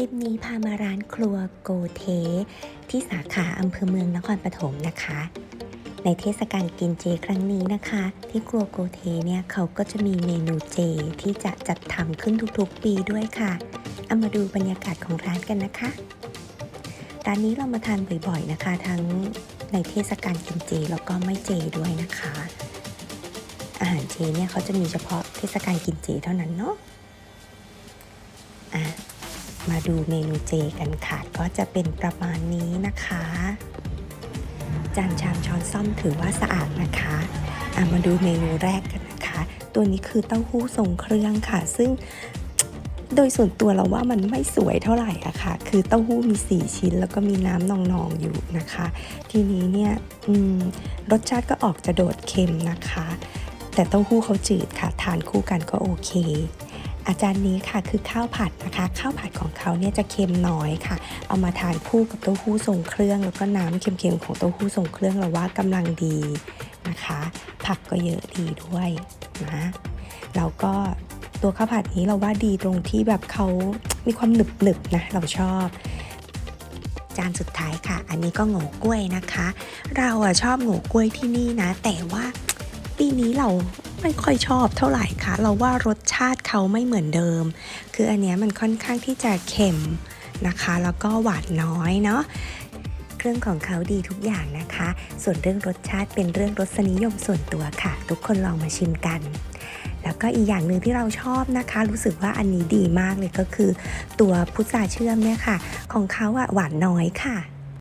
ลิปนี้พามาร้านครัวโกเท ที่สาขาอำเภอเมืองนครปฐมนะคะ ในเทศกาลกินเจครั้งนี้นะคะ ที่ครัวโกเทเนี่ยเขาก็จะมีเมนูเจที่จะจัดทำขึ้นทุกๆปีด้วยค่ะเอามาดูบรรยากาศของร้านกันนะคะ ร้านนี้เรามาทานบ่อยๆนะคะ ทั้งในเทศกาลกินเจแล้วก็ไม่เจด้วยนะคะ อาหารเจเนี่ยเขาจะมีเฉพาะเทศกาลกินเจเท่านั้นเนาะอะ มาดูเมนูเจกันค่ะ ก็จะเป็นประมาณนี้นะคะ จานชามช้อนซ่อมถือว่าสะอาดนะคะะมาดูเมนูแรกกันนะคะ ตัวนี้คือเต้าหู้ทรงเครื่องค่ะ ซึ่งโดยส่วนตัวเราว่ามันไม่สวยเท่าไหร่อะค่ะ คือเต้าหู้มี 4 ชิ้น แล้วก็มีน้ำนองๆอยู่นะคะ ทีนี้เนี่ยรสชาติก็ออกจะโดดเค็มนะคะ แต่เต้าหู้เขาจืดค่ะ ทานคู่กันก็โอเค อาจารย์นี้ค่ะคือข้าวผัดนะคะ ข้าวผัดของเขาเนี่ยจะเค็มน้อยค่ะ เอามาทานคู่กับเต้าหู้ทรงเครื่อง แล้วก็น้ำเค็มๆของเต้าหู้ทรงเครื่องเราว่ากำลังดีนะคะ ผักก็เยอะดีด้วยนะแล้วก็ตัวข้าวผัดนี้เราว่าดีตรงที่แบบเขามีความหนึบๆนะเราชอบ จานสุดท้ายค่ะ อันนี้ก็โง่กล้วยนะคะ เราอะชอบโง่กล้วยที่นี่นะ แต่ว่าปีนี้เรา ไม่ค่อยชอบเท่าไหร่ค่ะ เราว่ารสชาติเขาไม่เหมือนเดิม คืออันเนี้ยมันค่อนข้างที่จะเค็มนะคะ แล้วก็หวานน้อยเนาะเครื่องของเขาดีทุกอย่างนะคะ ส่วนเรื่องรสชาติเป็นเรื่องรสนิยมส่วนตัวค่ะ ทุกคนลองมาชิมกัน แล้วก็อีกอย่างหนึ่งที่เราชอบนะคะ รู้สึกว่าอันนี้ดีมากเลยก็คือ ตัวพุทราเชื่อมเนี่ยค่ะ ของเขาอะหวานน้อยค่ะ